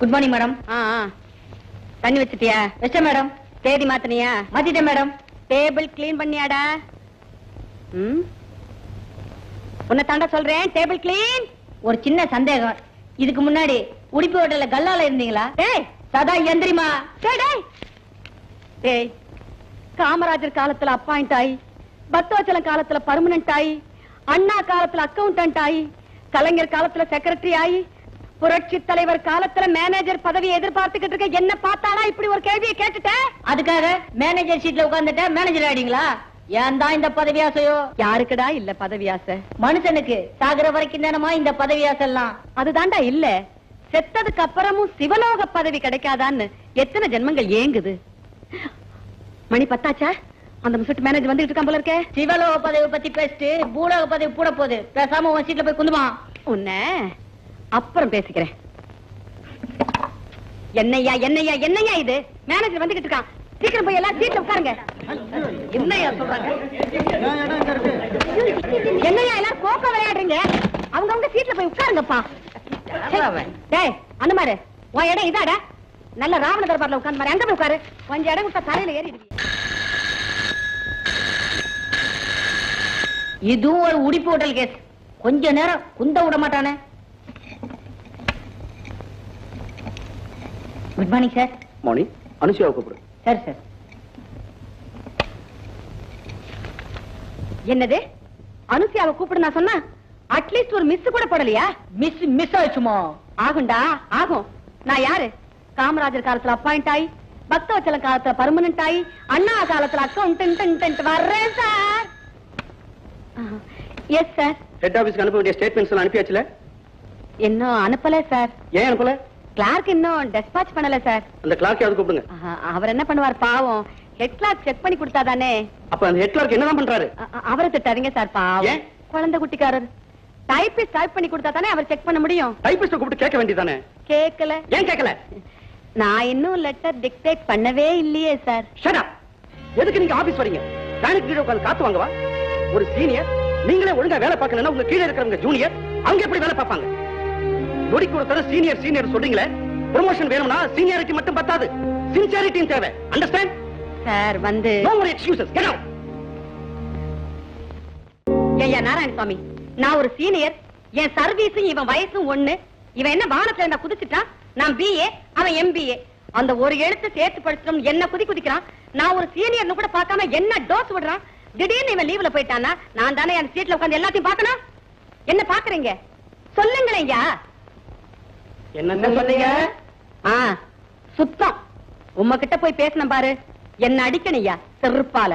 Good morning madam ஆ. தண்ணி வச்சிட்டியா? வச்சேன் madam தேதி மாத்தனியா? மாத்திட்டேன் மேடம் டேபிள் க்ளீன் பண்ணியாடா. ம்? உன்னை தாண்டா சொல்றேன் டேபிள் க்ளீன் ஒரு சின்ன சந்தேகம். இதுக்கு முன்னாடி உடுப்பி ஹோட்டல்ல கல்லால இருந்தீங்களா? டேய் சதா எந்திரிமா டேய். காமராஜர் காலத்துல அப்பாயிண்ட் ஆயி பக்தவச்சலம் காலத்துல பர்மனன்ட் ஆயி அண்ணா காலத்துல அக்கவுண்டன்ட் ஆயி கலைஞர் காலத்துல செக்ரட்டரி ஆயி புரட்சி தலைவர் காலத்துல மேனேஜர் பதவியை எதிர்பார்த்துக்கிட்டு இருக்க என்ன பார்த்தானா இப்படி ஒரு கேள்வியை கேட்டுட்ட? அதுக்காக மேனேஜர் சீட்ல உட்கார்ந்துட்ட மேனேஜர் ஆயிடுங்களா ஏன் தான் இந்த பதவி ஆசையோ? யாருக்குடா இல்ல பதவி ஆசை? மனுஷனுக்கு சாகுற வரைக்கும் தானமா இந்த பதவி ஆசை எல்லாம் அதுதான்டா இல்ல. செத்ததுக்கு அப்புறமும் சிவலோக பதவி கிடைக்காதான்னு எத்தனை ஜென்மங்கள் ஏங்குது? மணி பத்தாச்சா? அந்த மிஸ்ட் மேனேஜர் வந்துகிட்டு இருக்கான் போல இருக்கே. சிவலோக பதவி பத்தி பேசிட்டு பூலோக பதவி கூட போகுது. பேசாம உன் சீட்ல போய் குந்துமா? உன்ன அப்புறம் பேசிக்கிறேன். என்னையா என்னையா என்னையா இது? மேனேஜர் வந்துகிட்டு இருக்கான். சீக்கிரம் போய் எல்லாம் சீட்ல உட்காருங்க. என்னையா சொல்றாங்க? என்னையா எல்லாம் கோப்ப விளையாடுறீங்க? அவங்க அவங்க சீட்ல போய் உட்காருங்கப்பா. டேய் அந்த மாதிரி உன் இடம் இதாடா? நல்ல ராவண தர்பார்ல உட்கார்ந்து மாதிரி அங்க போய் உட்காரு. கொஞ்சம் இடம் கொடுத்தா தலையில ஏறி இதுவும் ஒரு உடுப்பி ஹோட்டல் கேஸ். கொஞ்ச நேரம் குந்த விட மாட்டானே? குட் மார்னிங் சார் மோனி அனுஷியாவை கூப்பிடு. சரி சார் என்னது? அனுசியாவை கூப்பிடு நான் சொன்னா அட்லீஸ்ட் ஒரு மிஸ் கூட போடலையா? மிஸ் மிஸ் ஆச்சுமோ ஆகும்டா ஆகும். நான் யாரு? காமராஜர் காலத்துல அப்பாயிண்ட் ஆயி பக்தவச்சலம் காலத்துல பர்மனன்ட் ஆயி அண்ணா காலத்துல அக்கௌண்ட் வர்றேன் சார் எஸ் சார் ஹெட் ஆபீஸ்க்கு அனுப்ப வேண்டிய ஸ்டேட்மெண்ட்ஸ் எல்லாம் அனுப்பியாச்சுல? இன்னும் அனுப்பல சார் ஏன் அனுப்பல? கிளார்க் இன்னும் டெஸ்பாச் பண்ணல சார் அந்த கிளார்க்கையாவது கூப்பிடுங்க? ஆஹா, அவர் என்ன பண்ணுவார் பாவம். ஹெட் கிளார்க் செக் பண்ணி கொடுத்தாதானே? அப்ப அந்த ஹெட் கிளார்க் என்னதான் பண்றாரு? அவரை திட்டாதீங்க சார் பாவம்? குழந்தை குட்டிக்காரர். டைப்பிஸ்ட் டைப் பண்ணி கொடுத்தா தானே அவர் செக் பண்ண முடியும்? டைபிஸ்ட கூப்பிட்டு கேட்க வேண்டியதானே கேக்கல ஏன் கேட்கல? நான் இன்னும் லெட்டர் டிக்டேட் பண்ணவே இல்லையே சார் ஷட் எதுக்கு நீங்க ஆபீஸ் வரீங்க? ஃபேனுக்கு கீழே உட்கார்ந்து காத்து வாங்கவா? ஒரு சீனியர் நீங்களே ஒழுங்கா வேலை பார்க்கலன்னா உங்க கீழே இருக்கிறவங்க ஜூனியர் அவங்க எப்படி வேலை பார்ப்பாங்க? நொடிக்கு ஒரு தடவை சீனியர் சீனியர் சொல்றீங்களே? ப்ரொமோஷன் வேணும்னா சீனியாரிட்டி மட்டும் பத்தாது. சின்சியாரிட்டியும் தேவை. அண்டர்ஸ்டாண்ட் சார் வந்து no more excuses get out ஐயா நாராயண சுவாமி நான் ஒரு சீனியர் என் சர்வீஸும் இவன் வயசும் ஒண்ணு. இவன் என்ன வானத்துல இருந்தா குதிச்சுட்டான்? நான் பிஏ அவன் எம்பிஏ அந்த ஒரு எழுத்து சேர்த்து படிச்சிடும் என்ன குதி குதிக்கிறான்? நான் ஒரு சீனியர்னு கூட பார்க்காம என்ன டோஸ் விடுறான்? திடீர்னு இவன் லீவ்ல போயிட்டானா நான் தானே என் சீட்ல உட்கார்ந்து எல்லாத்தையும் பார்க்கணும்? என்ன பாக்குறீங்க சொல்லுங்களேன் ஐயா என்ன சொன்னீங்க? ஆ சுத்தம். உம்மகிட்ட போய் பேசணும் பாரு. என்ன அடிக்கணையா செருப்பால.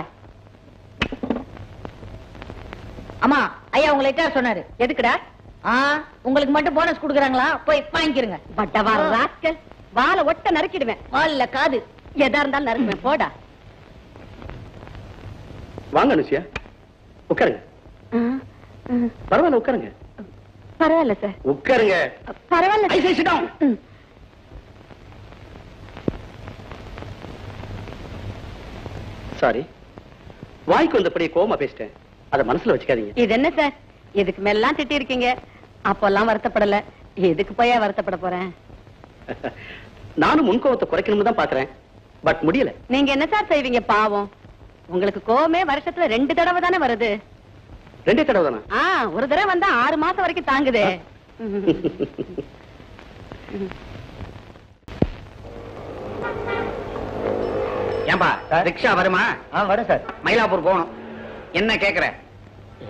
அம்மா ஐயா உங்களை ஹெச்ஆர் சொன்னாரு. எதுக்குடா? ஆ உங்களுக்கு மட்டும் போனஸ் கொடுக்குறாங்களா? போய் வாங்கிக்கிறங்க பட்டவா ராஸ்கல். வாழை ஒட்ட நறுக்கிடுவேன். வால்ல காது. எதா இருந்தாலும் நறுக்குவேன். போடா. வாங்க அனுஷியா உட்காருங்க. பரவாயில்ல உட்காருங்க. பரவாயில்ல சார் உட்காருங்க. பரவாயில்ல. சாரி வாய்க்கு வந்தபடியே கோவமா பேசிட்டேன். அதை மனசுல வச்சுக்காதீங்க. இது என்ன சார் இதுக்கு மேலாம் திட்டி இருக்கீங்க அப்பெல்லாம் வருத்தப்படல. எதுக்கு போய் வருத்தப்பட போறேன்? நானும் முன்கோவத்தை குறைக்கணும்னு தான் பாக்குறேன். பட் முடியல. நீங்க என்ன சார் செய்வீங்க பாவம்? உங்களுக்கு கோவமே வருஷத்துல ரெண்டு தடவை தானே வருது. ரெண்டே தடவை தானா? ஆ ஒரு தடவை வந்தா ஆறு மாசம் வரைக்கும் தாங்குதே. ஏன்பா ரிக்ஷா வருமா? ஆ வரும் சார். மயிலாப்பூர் போகணும். என்ன கேக்குற?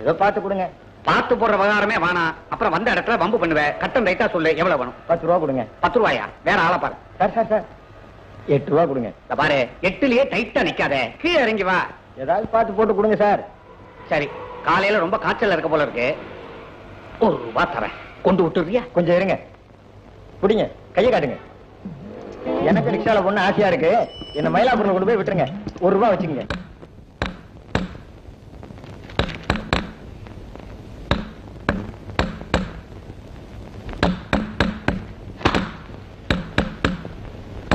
ஏதோ பார்த்து கொடுங்க. பார்த்து போடுற விவகாரமே வேணாம். அப்புறம் வந்த இடத்துல வம்பு பண்ணுவேன் கட்டம் ரைட்டா சொல்லு எவ்வளவு வேணும்? பத்து ரூபா கொடுங்க. பத்து ரூபாயா? வேற ஆளை பாரு. Sir sir sir. எட்டு ரூபா கொடுங்க. பாரு எட்டுலயே டைட்டா நிக்காத. கீழே இறங்கி வா. ஏதாவது பார்த்து போட்டு கொடுங்க சார். சரி. காலையில ரொம்ப காய்ச்சல் இருக்க போல இருக்கு. ஒரு ரூபா தரேன். கொண்டு விட்டுறியா கொஞ்சம் இருங்க. பிடிங்க கையை காட்டுங்க. எனக்கு ரிக்ஷால பொண்ணு ஆசையா இருக்கு. என்ன மயிலாப்பூர்ல கொண்டு போய் விட்டுருங்க. ஒரு ரூபா வச்சுக்கோங்க.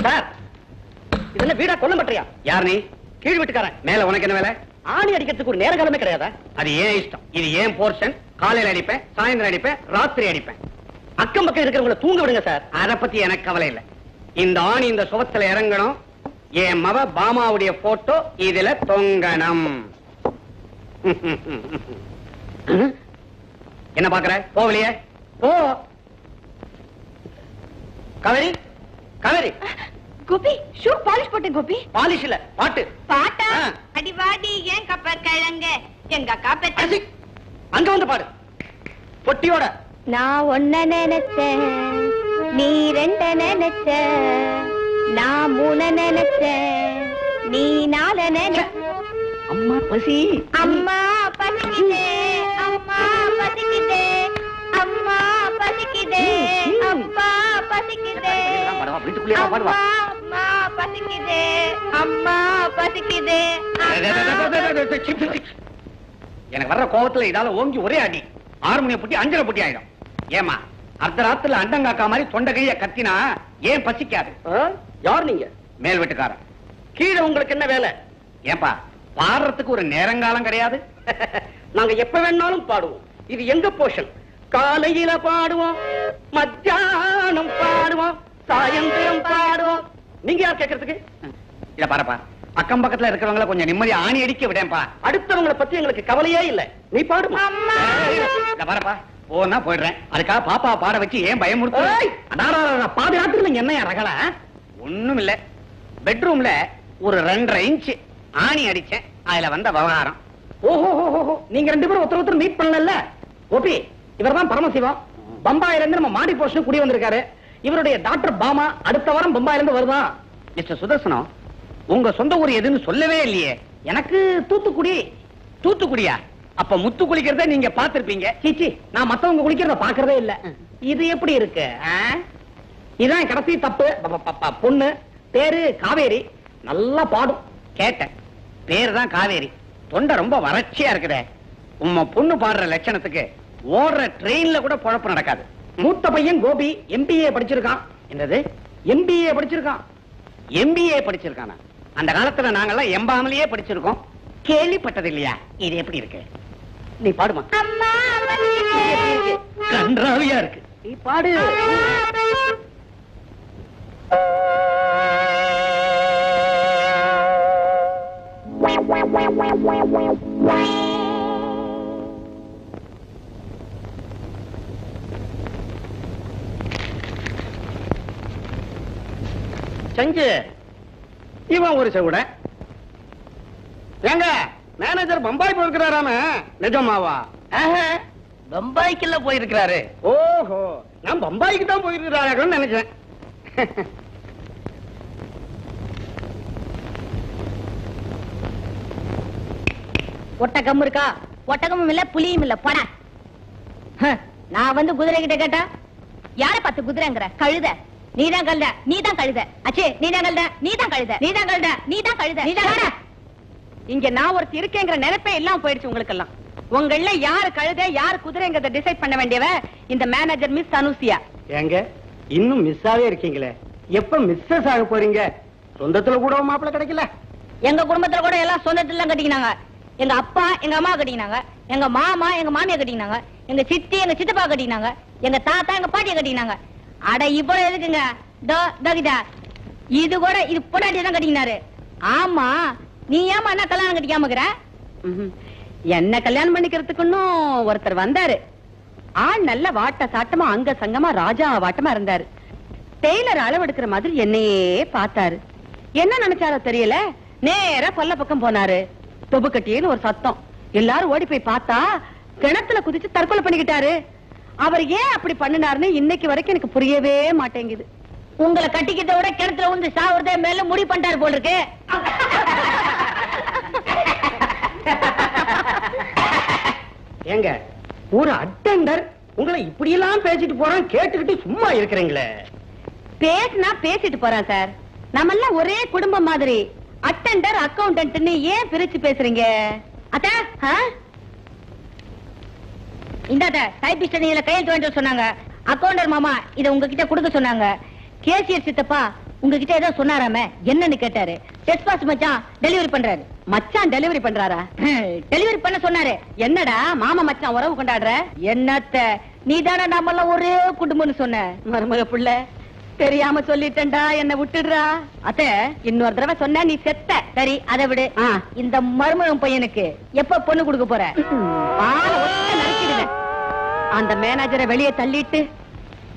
சார் இது என்ன வீடா கொல்ல மாட்டியா யார் நீ? கீழ் வீட்டுக்காரன். மேல உனக்கு என்ன வேலை? ஆணி அடிக்கிறதுக்கு ஒரு நேர காலமே கிடையாதா? அது ஏன் இஷ்டம்? இது ஏன் போர்ஷன்? காலையில அடிப்பேன் சாயந்தரம் அடிப்பேன் ராத்திரி அடிப்பேன். அக்கம் பக்கம் இருக்கிறவங்கள தூங்க விடுங்க சார். அத பத்தி எனக்கு கவலை இல்ல. இந்த ஆணி இந்த சுவத்துல இறங்கணும். என் மவ பாமாவுடைய போட்டோ இதுல தொங்கணும். என்ன பாக்குற? போகலையே போ. கவரி கவரி. கோபி ஷூ பாலிஷ் போட்டேன் கோபி. பாலிஷ் இல்ல பாட்டு. பாட்டா? ஆ. அடிவாடி ஏன் கப்ப கிழங்க எங்க அக்கா பெத்த அங்க வந்து பாடு. பொட்டியோட. நான் ஒன்ன நினைச்சேன் நீ ரெண்ட நினைச்ச நான் மூண நினைச்சேன் நீ நால நினைச்ச அம்மா பசி. அம்மா பசிக்குதே அம்மா பசிக்குதே அம்மா பசிக்குதே அப்பா பசிக்குதே. பாடுவா, வீட்டுக்குள்ளேயே வா, பாடுவா. அம்மா அம்மா பசிக்குதே. அம்மா பசிக்குதே எனக்கு வர்ற கோவத்துல இதால ஓங்கி ஒரே அடி. ஆறுமணிய புட்டி அஞ்சரை புட்டி ஆயிடும். ஏமா அர்த்த ராத்துல அண்டங்காக்கா மாதிரி தொண்டை கைய கத்தினா ஏன் பசிக்காது? யார் நீங்க? மேல் வீட்டுக்காரன். கீழே உங்களுக்கு என்ன வேலை? ஏன்பா பாடுறதுக்கு ஒரு நேரங்காலம் கிடையாது? நாங்க எப்ப வேணாலும் பாடுவோம். இது எங்க போஷன்? காலையில பாடுவோம் மத்தியானம் பாடுவோம் சாயந்தரம் பாடுவோம் நீங்க யார் கேக்குறதுக்கு? இத பாருப்பா. அக்கம் பக்கத்துல இருக்கிறவங்கள கொஞ்சம் நிம்மதி ஆணி அடிக்க விடேன்பா அடுத்தவங்கள பத்தி எங்களுக்கு கவலையே இல்ல. நீ இத பாருப்பா. போனா போயிடுறேன். அதுக்காக பாப்பா பாட வச்சு ஏன் பயமுறுத்து ஏய், பாதி ராத்திரி நீங்க என்னையா ரகல? ஒண்ணும் இல்ல பெட்ரூம்ல ஒரு ரெண்டரை இன்ச் ஆணி அடிச்சேன். அதுல வந்த விவகாரம். ஓஹோ நீங்க ரெண்டு பேரும் ஒருத்தர் ஒருத்தர் மீட் பண்ணல ஓபி இவர்தான் பரமசிவம். பம்பாயில இருந்து நம்ம மாடி போஸ்ட் குடி வந்திருக்காரு. இவருடைய டாக்டர் பாமா அடுத்த வாரம் பம்பாயில இருந்து வருதான் மிஸ்டர் சுதர்சனம் உங்க சொந்த ஊர் எதுன்னு சொல்லவே இல்லையே. எனக்கு தூத்துக்குடி. தூத்துக்குடியா? அப்ப முத்து குளிக்கிறத நீங்க பாத்திருப்பீங்க சீச்சி நான் மத்தவங்க குளிக்கிறத பாக்குறதே இல்ல. இது எப்படி இருக்கு? இதான் கடைசி தப்பு. பொண்ணு. பேரு காவேரி. நல்லா பாடும். கேட்டேன். பேரு தான் காவேரி. தொண்டை ரொம்ப வறட்சியா இருக்குதே. உம்ம பொண்ணு பாடுற லட்சணத்துக்கு ஓடுற ட்ரெயின்ல கூட பொழப்பு நடக்காது. மூத்த பையன் கோபி எம்பிஏ படிச்சிருக்கான். என்னது? எம்பிஏ படிச்சிருக்கான். எம்பிஏ படிச்சிருக்கானா? அந்த காலத்துல நாங்கெல்லாம் எம்பாமலேயே படிச்சிருக்கோம். கேள்விப்பட்டது இல்லையா? இது எப்படி இருக்கு? நீ பாடுமா. கன்றாவியா இருக்கு. நீ பாடு. செஞ்சு இவன் ஒரு செவிட. ஏங்க மேனேஜர் பம்பாய் போயிருக்கிறாராம. நிஜமாவா? பம்பாய்க்குள்ள போயிருக்கிறாரு. ஓஹோ நான் பம்பாய்க்கு தான் போயிருக்கிறார்கள்னு நினைச்சேன். ஒட்டகம் இருக்கா? ஒட்டகமும் இல்ல புலியும் இல்ல போட. நான் வந்து குதிரை கிட்ட கேட்டா யார பார்த்து குதிரைங்கிற? கழுத. நீதான் கழுத நீதான் கழுத. அச்சே நீதான் கழுத நீதான் கழுத. நீதான் கழுத நீதான் கழுத. நீதான் இங்க நான் ஒருத்தி இருக்கேங்கிற நினைப்பே எல்லாம் போயிடுச்சு உங்களுக்கு எல்லாம் உங்கள யாரு கழுத யாரு குதிரைங்கிறத டிசைட் பண்ண வேண்டியவ இந்த மேனேஜர் மிஸ் அனுசியா. ஏங்க இன்னும் மிஸ் ஆவே இருக்கீங்களே. எப்ப மிஸ்ஸஸ் ஆக போறீங்க? சொந்தத்துல கூட மாப்பிள்ள கிடைக்கல. எங்க குடும்பத்துல கூட எல்லாம் சொந்தத்துல எல்லாம் கட்டிக்கினாங்க. எங்க அப்பா எங்க அம்மா கட்டிக்கினாங்க. எங்க மாமா எங்க மாமியா கட்டிக்கினாங்க. எங்க சித்தி எங்க சித்தப்பா கட்டிக்கினாங்க. எங்க தாத்தா எங்க பாட்டியை கட்டிக்கினாங்க. அட இவ்வளவு எதுக்குங்க? டோ தோகிதா இது கூட இது பொண்டாட்டி தான் கட்டிக்கினாரு. ஆமா நீ ஏமா என்ன கல்யாணம் கட்டிக்காம இருக்கிற? என்ன கல்யாணம் பண்ணிக்கிறதுக்குன்னும் ஒருத்தர் வந்தாரு. ஆள் நல்ல வாட்ட சாட்டமா அங்க சங்கமா ராஜா வாட்டமா இருந்தாரு. டெய்லர் அளவெடுக்கிற மாதிரி என்னையே பார்த்தாரு. என்ன நினைச்சாரோ தெரியல. நேரா கொல்ல பக்கம் போனாரு. தொபுக்கட்டின்னு ஒரு சத்தம். எல்லாரும் ஓடி போய் பார்த்தா கிணத்துல குதிச்சு தற்கொலை பண்ணிக்கிட்டாரு. அவர் ஏன் அப்படி பண்ணினாருன்னு இன்னைக்கு வரைக்கும் எனக்கு புரியவே மாட்டேங்குது. உங்களை கட்டிக்கிட்ட விட கிணத்துல வந்து சாவுறதே மேல முடிவு பண்ணிட்டாரு போல் இருக்கு ஏங்க ஒரு அட்டெண்டர். உங்களை இப்படி எல்லாம் பேசிட்டு போறான் கேட்டுக்கிட்டு சும்மா இருக்கிறீங்களே. பேசினா பேசிட்டு போறான் சார். நம்ம எல்லாம் ஒரே குடும்பம் மாதிரி. அட்டெண்டர் அக்கவுண்டன்ட்னு ஏன் பிரிச்சு பேசுறீங்க? அத்த இந்தாத டைபிஸ்ட் நீங்க கையெழுத்து வேண்டிய சொன்னாங்க. அக்கவுண்டர் மாமா இத உங்ககிட்ட கொடுக்க சொன்னாங்க. கேசியர் சித்தப்பா உங்ககிட்ட ஏதோ சொன்னாராமே என்னன்னு கேட்டாரு. டெஸ்ட் பாஸ் மச்சான் டெலிவரி பண்றாரு. மச்சான் டெலிவரி பண்றாரா? டெலிவரி பண்ண சொன்னாரு. என்னடா மாமா மச்சான் உறவு கொண்டாடுற? என்னத்த நீ தானே நாமெல்லாம் ஒரே குடும்பம்னு சொன்ன. மருமக புள்ள தெரியாம சொல்லிட்டேன்டா என்ன விட்டுடுறா. அத்தை இன்னொரு தடவை சொன்ன நீ செத்த. சரி அதை விடு. இந்த மருமகன் பையனுக்கு எப்ப பொண்ணு கொடுக்க போற. அந்த மேனேஜரை வெளியே தள்ளிட்டு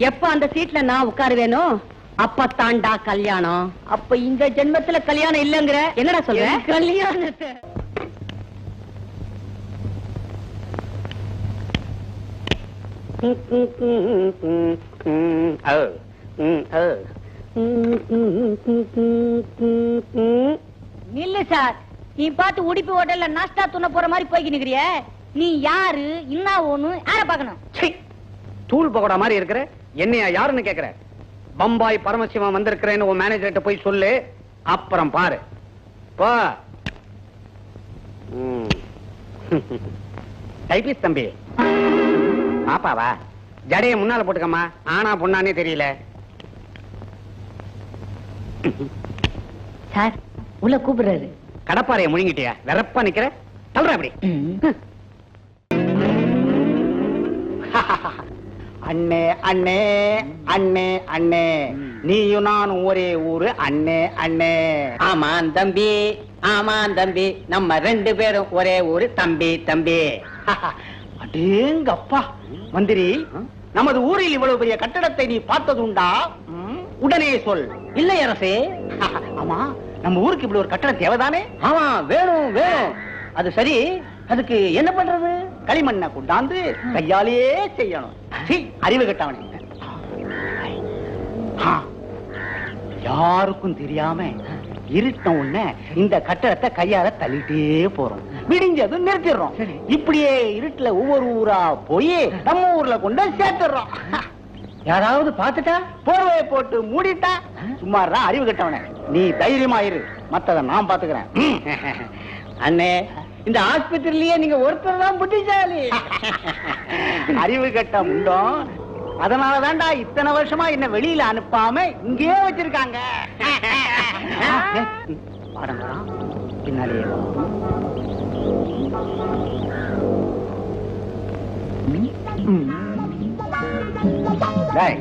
எப்ப அந்த சீட்ல நான் உட்காருவேனோ அப்பத்தாண்டா கல்யாணம். அப்ப இந்த ஜென்மத்துல கல்யாணம் இல்லங்கிற? என்னடா சொல்ற? கல்யாணத்தை. நில்லு சார். நீ பார்த்து உடுப்பி ஹோட்டல்ல நாஸ்டா துண்ண போற மாதிரி போய்க்கு நிக்கிறிய நீ யாரு என்ன ஒண்ணு யார பாக்கணும் தூள் பகோடா மாதிரி இருக்கிற என்னையா யாருன்னு கேக்குற? பம்பாய் பரமசிவம் வந்திருக்கிறேன்னு உன் மேனேஜர்கிட்ட போய் சொல்லு அப்புறம் பாரு. போ. டைபிஸ் தம்பி. பாப்பாவா? ஜடைய முன்னால போட்டுக்கம்மா. ஆனா பொண்ணானே தெரியல. சார் உள்ள கூப்பிடுறாரு. கடப்பாறைய முழுங்கிட்டியா? வெறப்பா நிக்கிற? தள்ளுற அப்படி. அண்ணே அண்ணே அண்ணே அண்ணே. நீயும் நானும் ஒரே ஊரு அண்ணே அண்ணே. ஆமான் தம்பி ஆமான் தம்பி. நம்ம ரெண்டு பேரும் ஒரே ஊரு தம்பி தம்பி. அடேங்கப்பா மந்திரி நமது ஊரில் இவ்வளவு பெரிய கட்டடத்தை நீ பார்த்ததுண்டா? ம், உடனே சொல். இல்லை அரசே. ஆமா நம்ம ஊருக்கு இப்படி ஒரு கட்டடம் தேவைதானே? ஆமா வேணும் வேணும். அது சரி அதுக்கு என்ன பண்றது? களிமண்ணை கொண்டாந்து கையாலேயே செய்யணும். அறிவு கட்டவனே. யாருக்கும் தெரியாம இருட்ட உடனே இந்த கட்டடத்தை கையால தள்ளிட்டே போறோம். விடிஞ்சதும் நிறுத்திடுறோம். இப்படியே இருட்டுல ஒவ்வொரு ஊரா போய் நம்ம ஊர்ல கொண்டு சேர்த்துடுறோம். யாராவது பார்த்துட்டா? போர்வையை போட்டு மூடிட்டா சும்மா அறிவு கட்டவனே. நீ தைரியமா இரு. மத்தத நான் பாத்துக்கிறேன் அண்ணே இந்த ஆஸ்பத்திரியிலேயே நீங்க ஒருத்தர் தான் புத்திசாலி அறிவு கட்ட முண்டம் அதனால தான்டா இத்தனை வருஷமா என்ன வெளியில அனுப்பாம இங்கேயே வச்சிருக்காங்க. டேய்,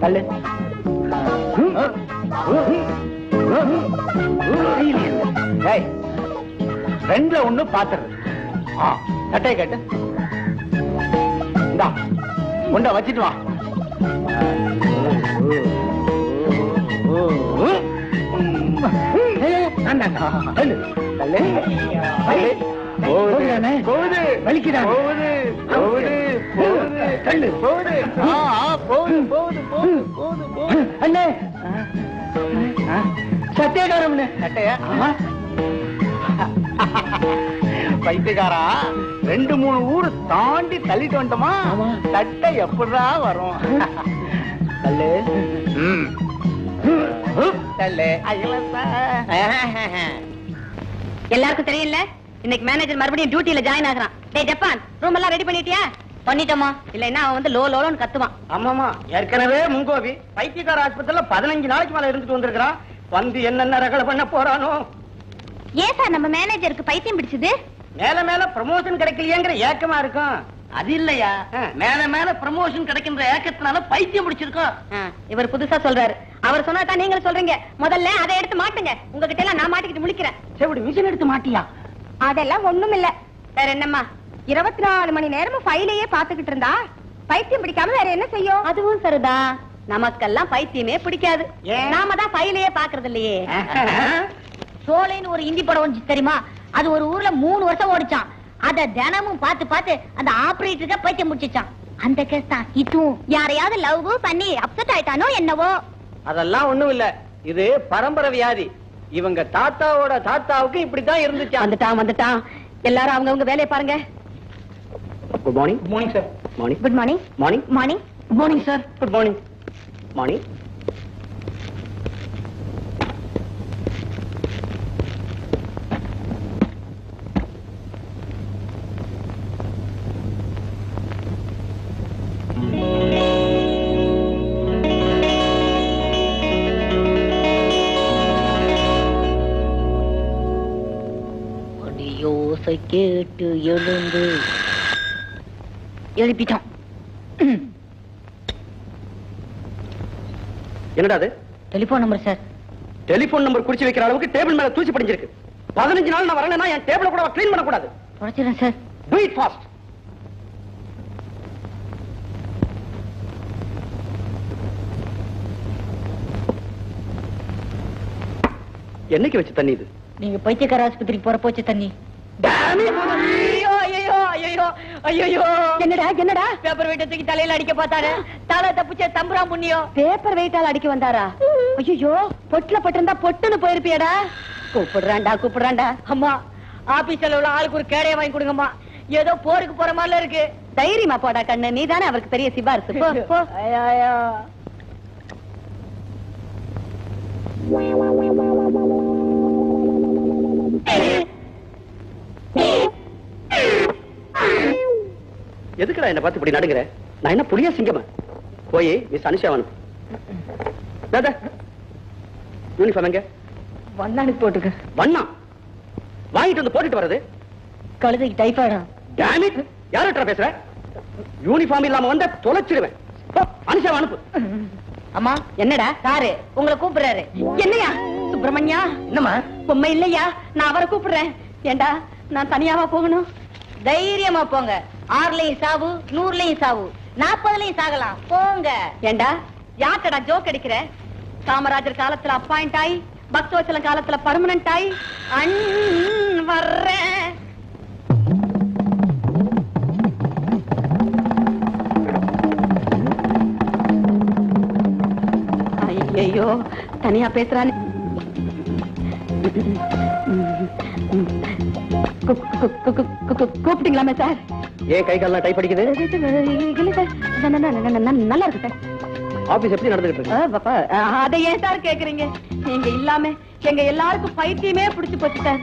தள்ளு. டேய், ரெண்டுல ஒண்ணு பாத்துரு ஆ, சட்டையை கட்டு. இந்தா உண்ட வச்சிட்டு வா? சத்தியகாரம்னு சட்டையா? பைத்தியக்காரா ரெண்டு மூணு ஊரு தாண்டி தள்ளிட்டு வந்துட்டோமா? சட்டை எப்படா வரும்? தள்ளு. தள்ளு. எல்லாருக்கும் தெரியல இன்னைக்கு மேனேஜர் மறுபடியும் டியூட்டில ஜாயின் ஆகுறான். டேய் ஜப்பான் ரூம் எல்லாம் ரெடி பண்ணிட்டியா? பண்ணிட்டோமா இல்லைன்னா அவன் வந்து லோ லோலோன்னு கத்துவான். ஆமாமா ஏற்கனவே முங்கோபி பைத்தியக்கார ஆஸ்பத்திரியில பதினஞ்சு நாளைக்கு மேல இருந்துட்டு வந்திருக்கிறான். வந்து என்னென்ன ரகலை பண்ண போறானோ? ஏன் சார் நம்ம மேனேஜருக்கு பைத்தியம் பிடிச்சது? மேல மேல ப்ரமோஷன் கிடைக்கலையேங்கிற ஏக்கமா இருக்கும். அது இல்லையா? மேல மேல ப்ரமோஷன் கிடைக்கின்ற ஏக்கத்தினால பைத்தியம் பிடிச்சிருக்கோம். இவர் புதுசா சொல்றாரு. அவர் சொன்னா தான் நீங்களும் சொல்றீங்க. முதல்ல அதை எடுத்து மாட்டுங்க. உங்ககிட்ட எல்லாம் நான் மாட்டிக்கிட்டு முழிக்கிறேன். செவிடு மிஷின் எடுத்து மாட்டியா? அதெல்லாம் ஒண்ணும் இல்ல. வேற என்னம்மா? இருபத்தி நாலு மணி நேரமும் ஃபைலையே பாத்துக்கிட்டு இருந்தா பைத்தியம் பிடிக்காம வேற என்ன செய்யும்? அதுவும் சரிதான். நமக்கெல்லாம் பைத்தியமே பிடிக்காது? நாம தான் ஃபைலையே பாக்குறது இல்லையே. சோலைன்னு ஒரு ஹிந்தி படம் வந்துச்சு தெரியுமா? அது ஒரு ஊர்ல மூணு வருஷம் ஓடிச்சான். அத தினமும் பார்த்து பார்த்து அந்த ஆபரேட்டருக்கு பைத்தியம் முடிச்சிச்சான் அந்த கேஸ் தான். இதுவும் யாரையாவது லவ் பண்ணி அப்செட் ஆயிட்டானோ என்னவோ? அதெல்லாம் ஒண்ணும் இல்ல. இது பரம்பரை வியாதி. இவங்க தாத்தாவோட தாத்தாவுக்கு இப்படித்தான் இருந்துச்சு? வந்துட்டான் வந்துட்டான். எல்லாரும் அவங்கவங்க வேலையை பாருங்க. Good morning good morning sir morning good morning morning morning good morning sir good morning morning கேட்டு எழுந்து எழுப்பிட்டான் என்னடா அது? Telephone number sir telephone number குறிச்சு வைக்கிற அளவுக்கு டேபிள் மேல தூசி படிஞ்சிருக்கு. பதினஞ்சு நாள் நான் வரலன்னா என் டேபிள கூட க்ளீன் பண்ண கூடாது உழைச்சிடுறேன் சார் டூ இட் ஃபாஸ்ட் என்னைக்கு வச்சு தண்ணி இது? நீங்க பைத்தியக்கார ஆஸ்பத்திரிக்கு போற போச்சு தண்ணி. என்னடா என்னடா? பேப்பர் வெயிட்ட தூக்கி தலையில அடிக்க பார்த்தாரு. தலை தப்பிச்ச தம்புரா புண்ணியம் பேப்பர் வெயிட்டால அடிக்க வந்தாரா? ஐயோ பொட்டுல பட்டிருந்தா பொட்டுன்னு போயிருப்பியடா. கூப்பிடுறான்டா கூப்பிடுறான்டா. அம்மா ஆபீஸ்ல உள்ள ஆளுக்கு ஒரு கேடைய வாங்கி கொடுங்கம்மா. ஏதோ போருக்கு போற மாதிரில இருக்கு. தைரியமா போடா கண்ணு. நீ தானே அவருக்கு பெரிய சிபாரிசு. போ போ. ஐயோ, ஐயோ. எதுக்குடா என்ன பார்த்து இப்படி நடுங்குற? நான் என்ன புளியா சிங்கமா? போய் மிஸ் அனுஷா அனுப்பு தாதா யூனிஃபார்ம் எங்க? வந்தானுக்கு போட்டுக்க. வண்ணா? வாங்கிட்டு வந்து போட்டுட்டு வர்றது? கழுதைக்கு டைஃபாய்டா டேம் இட் யார்கிட்ட பேசுற? யூனிஃபார்ம் இல்லாம வந்தா தொலைச்சிடுவேன். போ, அனுஷாவை அனுப்பு. அம்மா என்னடா? சாரு உங்களை கூப்பிடுறாரு. என்னையா? சுப்பிரமணியா? என்னம்மா? உண்மை இல்லையா? நான் அவரை கூப்பிடுறேன். ஏண்டா? நான் தனியாவா போகணும்? தைரியமா போங்க. ஆறுலயும் சாவு நூறுலயும் சாவு. நாற்பதுலயும் சாகலாம். போங்க. ஏண்டா? யார்டா ஜோக் அடிக்கிற? காமராஜர் காலத்துல அப்பாயிண்ட் ஆயி பக்தவச்சலம் காலத்துல பர்மனன்ட் ஆயி அண் வர்றேன் ஐயோ தனியா பேசுறானே. கூப்பிட்டீங்களாமே சார் ஏன் கை கால்லாம் டைப் அடிக்குது? இல்ல சார் நல்லா இருக்கு சார் ஆபீஸ் எப்படி நடந்துகிட்டு இருக்கு? அதை ஏன் சார் கேக்குறீங்க? நீங்க இல்லாம எங்க எல்லாருக்கும் பைத்தியமே பிடிச்சு போச்சு சார்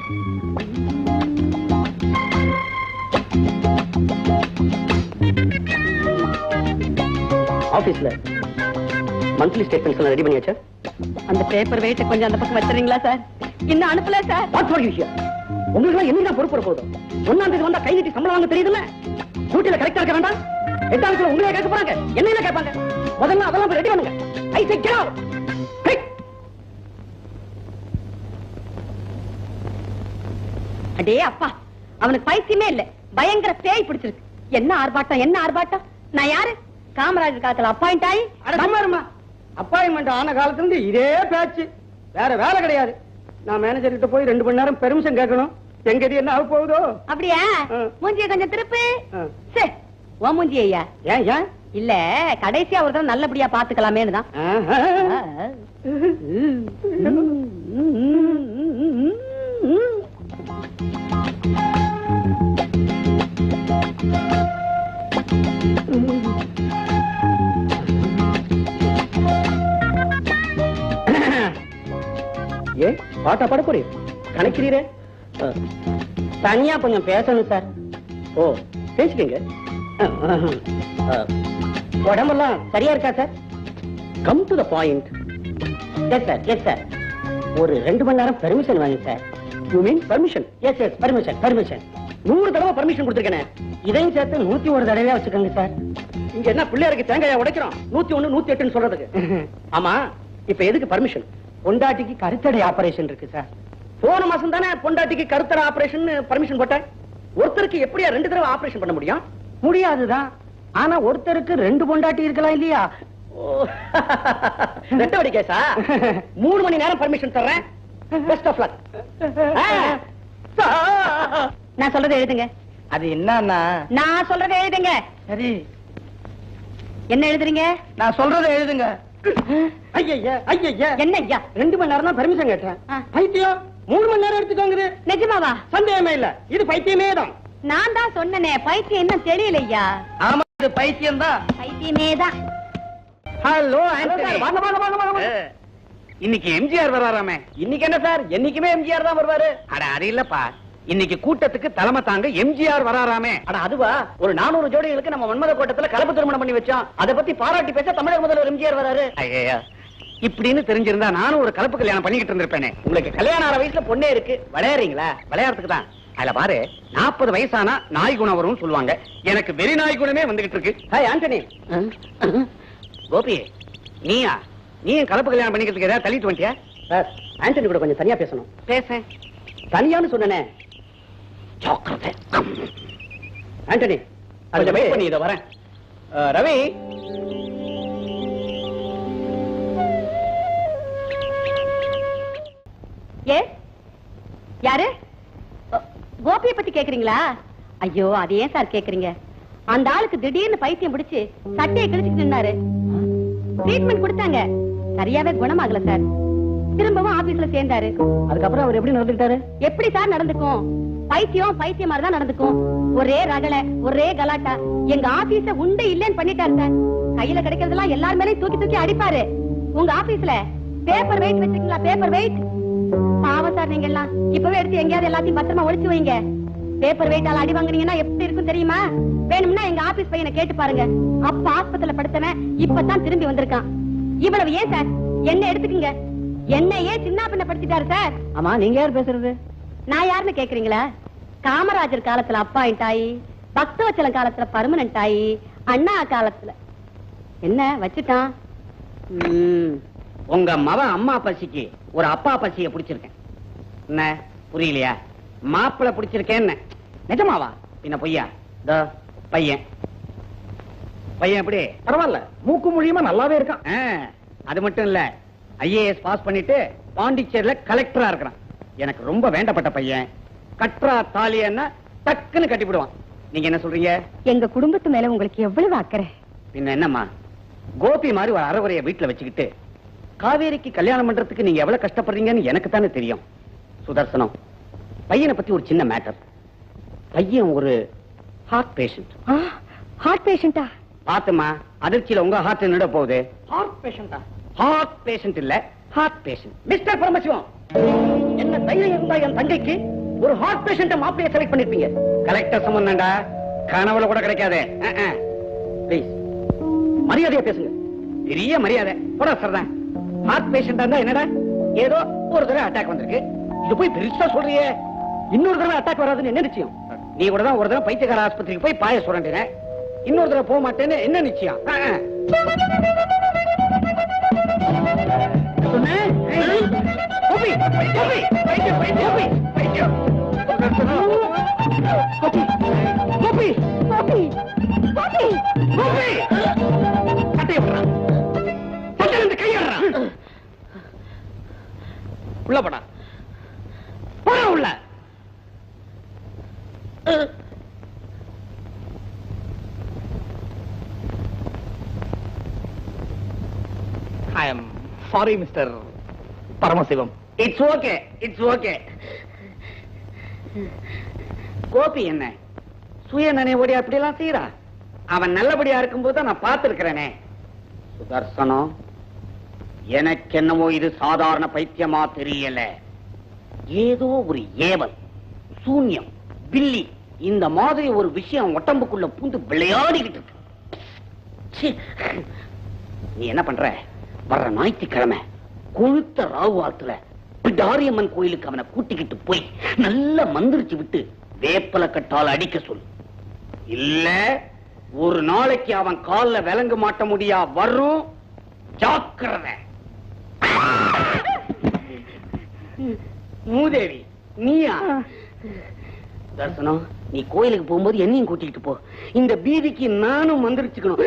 ஆபீஸ்ல மந்த்லி ஸ்டேட்மெண்ட்ஸ் எல்லாம் ரெடி பண்ணியாச்சா? அந்த பேப்பர் வெயிட்ட கொஞ்சம் அந்த பக்கம் வச்சிருங்களா சார் இன்னும் அனுப்பல சார் வாட் ஃபார் விஷயம் உங்களுக்கு என்ன பொறுப்பு போதும் ஒன்னாம் தேதி வந்தா கை நீட்டி சம்பளம் வாங்க தெரியுதுல்ல? கூட்டில கரெக்டா இருக்க வேண்டாம்? எட்டாம் தேதி உங்களே கேட்க போறாங்க. என்ன கேட்பாங்க? முதல்ல அதெல்லாம் ரெடி பண்ணுங்க. ஐ சே கெட் அவுட் அடே அப்பா அவனுக்கு பைத்தியமே இல்ல. பயங்கர பேய் பிடிச்சிருக்கு. என்ன ஆர்ப்பாட்டம் என்ன ஆர்ப்பாட்டம்? நான் யாரு? காமராஜர் காலத்துல அப்பாயிண்ட் ஆயி அப்பாயின்மெண்ட் ஆன காலத்துல இருந்து இதே பேச்சு. வேற வேலை கிடையாது. நான் மேனேஜர் கிட்ட போய் ரெண்டு மணி நேரம் பெர்மிஷன் கேட்கணும். எங்க இது என்ன ஆக போகுதோ? அப்படியா. மூஞ்சிய கொஞ்சம் திருப்பு. ஆ. சே ஓ மூஞ்சி ஐயா. ஏன் ஏன்? இல்ல கடைசியா ஒரு தடவை நல்லபடியா பாத்துக்கலாமேன்னு தான். பாட்டா பாட கணக்கிறீரே தனியா கொஞ்சம் பேசணும் சார். ஓ பேசிக்கங்க. உடம்பெல்லாம் சரியா இருக்கா sir? Come to the point yes sir yes sir ஒரு ரெண்டு மணி நேரம் பெர்மிஷன் வாங்க sir you mean permission yes yes permission permission நூறு தடவை பர்மிஷன் கொடுத்துருக்கேன். இதையும் சேர்த்து நூத்தி ஒரு தடவையா வச்சுக்கோங்க சார் இங்க என்ன பிள்ளையாருக்கு தேங்காயா உடைக்கிறோம்? நூத்தி ஒண்ணு நூத்தி எட்டுன்னு சொல்றதுக்கு. ஆமா. இப்ப எதுக்கு பர்மிஷன் பொண்டாட்டிக்கு கருத்தடை ஆபரேஷன் இருக்கு சார் போன மாசம் தானே பொண்டாட்டிக்கு கருத்தடை ஆபரேஷன் பர்மிஷன் போட்டேன். ஒருத்தருக்கு எப்படியா ரெண்டு தடவை ஆபரேஷன் பண்ண முடியும்? முடியாதுதான். ஆனா ஒருத்தருக்கு ரெண்டு பொண்டாட்டி இருக்கலாம் இல்லையா? கேசா மூணு மணி நேரம் பர்மிஷன் தர்றேன். பெஸ்ட் ஆஃப் லக் நான் சொல்றதை எழுதுங்க. அது என்னன்னா? நான் சொல்றதை எழுதுங்க. சரி. என்ன எழுதுறீங்க? நான் சொல்றதை எழுதுங்க. ஐயா ஐயா என்ன ஐயா ரெண்டு மணி நேரம் தான் பெர்மிஷன் கேட்டேன். பைத்தியம் மூணு மணி நேரம் எடுத்துக்கோங்குது. நிஜமாவா? சந்தேகமே இல்ல. இது பைத்தியமே தான் நான் தான் சொன்னனே பைத்தியம் இன்னும் தெரியல ஐயா ஆமா இது பைத்தியம் தான். பைத்தியமே தான். ஹலோ இன்னைக்கு எம்ஜிஆர் வராராமே இன்னைக்கு என்ன சார் என்னைக்குமே எம்ஜிஆர் தான் வருவாரு. அட அது இல்லப்பா. இன்னைக்கு கூட்டத்துக்கு தலைமை தாங்க எம்ஜிஆர் வராராமே. அட அதுவா? ஒரு நானூறு ஜோடிகளுக்கு நம்ம மன்மத கோட்டத்துல கலப்பு திருமணம் பண்ணி வச்சோம். அத பத்தி பாராட்டி பேச தமிழக முதல்வர் எம்ஜிஆர் வராரு. ஐயா இப்படின்னு தெரிஞ்சிருந்தா நானும் ஒரு கலப்பு கல்யாணம் பண்ணிக்கிட்டு இருந்திருப்பேனே. உங்களுக்கு கல்யாணம் ஆற வயசுல பொண்ணே இருக்கு. விளையாடுறீங்களா? விளையாடுறதுக்கு தான். அதுல பாரு நாற்பது வயசானா நாய் குணம் வரும்னு சொல்லுவாங்க. எனக்கு வெறி நாய் குணமே வந்துகிட்டு இருக்கு. ஹாய் ஆண்டனி. கோபி நீயா? நீ கலப்பு கல்யாணம் பண்ணிக்கிறதுக்கு ஏதாவது தள்ளிட்டு வந்துட்டியா? சார் ஆண்டனி கூட கொஞ்சம் தனியா பேசணும். பேச. தனியான்னு சொன்னனே. ஜாக்கிரதை. ஆண்டனி கொஞ்சம் வெயிட் பண்ணி இதை வரேன். அஹ், ரவி. ஏ? யாரு? கோபியை பத்தி கேக்குறீங்களா? ஐயோ அது ஏன் சார் கேக்குறீங்க? அந்த ஆளுக்கு திடீர்னு பைத்தியம் பிடிச்சு சட்டையை கிழிச்சுட்டு நின்னாரு. ட்ரீட்மெண்ட் கொடுத்தாங்க. சரியாவே குணமாகல சார். திரும்பவும் ஆபீஸ்ல சேர்ந்தாரு. அதுக்கப்புறம் அவர் எப்படி நடந்துக்கிட்டாரு? எப்படி சார் நடந்துக்கும்? பைத்தியம் பைத்தியம் மாதிரி தான் நடந்துக்கும். ஒரே ரகலை ஒரே கலாட்டா. எங்க ஆபீஸ உண்டு இல்லைன்னு பண்ணிட்டாரு சார். கையில கிடைக்கிறதெல்லாம் எல்லார் மேலயும் தூக்கி தூக்கி அடிப்பாரு. உங்க ஆபீஸ்ல பேப்பர் வெயிட் வச்சிருக்கீங்களா? பேப்பர் வெயிட் பாவம் சார் நீங்க எல்லாம். இப்பவே எடுத்து எங்கேயாவது எல்லாத்தையும் பத்திரமா ஒளிச்சு வைங்க. பேப்பர் வெயிட்டால அடி வாங்குனீங்கன்னா எப்படி இருக்கும் தெரியுமா? வேணும்னா எங்க ஆபீஸ் பையனை கேட்டு பாருங்க. அப்ப ஆஸ்பத்திரியில படுத்தவன் இப்பதான் திரும்பி வந்திருக்கான். இவ்வளவு ஏன் சார்? என்ன எடுத்துக்கங்க. என்ன ஏன் சின்ன பின்ன படுத்திட்டாரு சார். ஆமா நீங்க யார் பேசுறது? நான் யாருன்னு கேக்குறீங்களா? காமராஜர் காலத்துல அப்பாயிண்ட் ஆயி பக்தவச்சலம் காலத்துல பர்மனன்ட் ஆயி அண்ணா காலத்துல. என்ன வச்சுட்டான்? ம், உங்க மவ அம்மா பசிக்கு ஒரு அப்பா பசிய பிடிச்சிருக்கேன். என்ன புரியலையா? மாப்பிளை பிடிச்சிருக்கேன்னு. நிஜமாவா? பின்ன பொய்யா? இதோ பையன். பையன் எப்படி? பரவாயில்ல மூக்கு மூலியமா நல்லாவே இருக்கான். அது மட்டும் இல்ல ஐஏஎஸ் பாஸ் பண்ணிட்டு பாண்டிச்சேரியில கலெக்டரா இருக்கிறான். எனக்கு ரொம்ப வேண்டப்பட்ட பையன். கட்ரா தாலியன்னா டக்குன்னு கட்டிவிடுவான் நீங்க என்ன சொல்றீங்க? எங்க குடும்பத்து மேல உங்களுக்கு எவ்வளவு அக்கறை? பின்ன என்னம்மா? கோபி மாதிரி ஒரு அறவுரைய வீட்டுல வச்சுக்கிட்டு காவேரிக்கு கல்யாணம் பண்றதுக்கு நீங்க எவ்வளவு கஷ்டப்படுறீங்கன்னு எனக்கு தானே தெரியும். சுதர்சனம் பையனை பத்தி ஒரு சின்ன மேட்டர் பையன் ஒரு ஹார்ட் பேஷண்ட் ஹார்ட் பேஷண்டா பாத்துமா அதிர்ச்சியில உங்க ஹார்ட் நிட போகுது? ஹார்ட் பேஷண்டா ஹார்ட் பேஷண்ட் இல்ல ஹார்ட் பேஷண்ட் மிஸ்டர் பரமசிவம் என்ன தைரியம் இருந்தா என் தங்கைக்கு ஒரு ஹார்ட் பேஷண்ட் மாப்பிளைய செலக்ட் பண்ணிருப்பீங்க? கலெக்டர் சம்பந்தம்டா கனவுல கூட கிடைக்காதே. ப்ளீஸ் மரியாதையா பேசுங்க. பெரிய மரியாதை. போட சார் ஹார்ட் பேஷண்டா இருந்தா என்னடா? ஏதோ ஒரு தடவை அட்டாக் வந்திருக்கு. இது போய் பெருசா சொல்றியே. இன்னொரு தடவை அட்டாக் வராதுன்னு என்ன நிச்சயம்? நீ கூட தான் ஒரு தடவை பைத்தியக்கார ஆஸ்பத்திரிக்கு போய் பாய சொல்றேன் இன்னொரு தடவை போக மாட்டேன்னு என்ன நிச்சயம்? Sorry mister Paramasivam. It's okay it's okay Gopi என்ன? சுய நினைவோடி அப்படியெல்லாம் செய்யறா அவன் நல்லபடியா இருக்கும்போது நான் பார்த்திருக்கிறேனே. சுதர்சனம் எனக்கு என்னவோ இது சாதாரண பைத்தியமா தெரியல. ஏதோ ஒரு ஏவல் சூன்யம் பில்லி இந்த மாதிரி ஒரு விஷயம் உடம்புக்குள்ள பூந்து விளையாடிக்கிட்டு இருக்கு. நீ என்ன பண்ற? வர்ற ஞாயிற்றுக்கிழமை கொழுத்த ராகுவாத்துல பிடாரியம்மன் கோயிலுக்கு அவனை கூட்டிக்கிட்டு போய் நல்லா மந்திரிச்சு விட்டு வேப்பல கட்டால் அடிக்க சொல்லு. இல்ல ஒரு நாளைக்கு அவன் கால்ல விளங்க மாட்ட முடியா வரும் ஜாக்கிரதை. மூதேவி நீயா? தர்சனம் நீ கோயிலுக்கு போகும்போது என்னையும் கூட்டிட்டு போ. இந்த பீதிக்கு நானும் மந்திரிச்சுக்கணும்.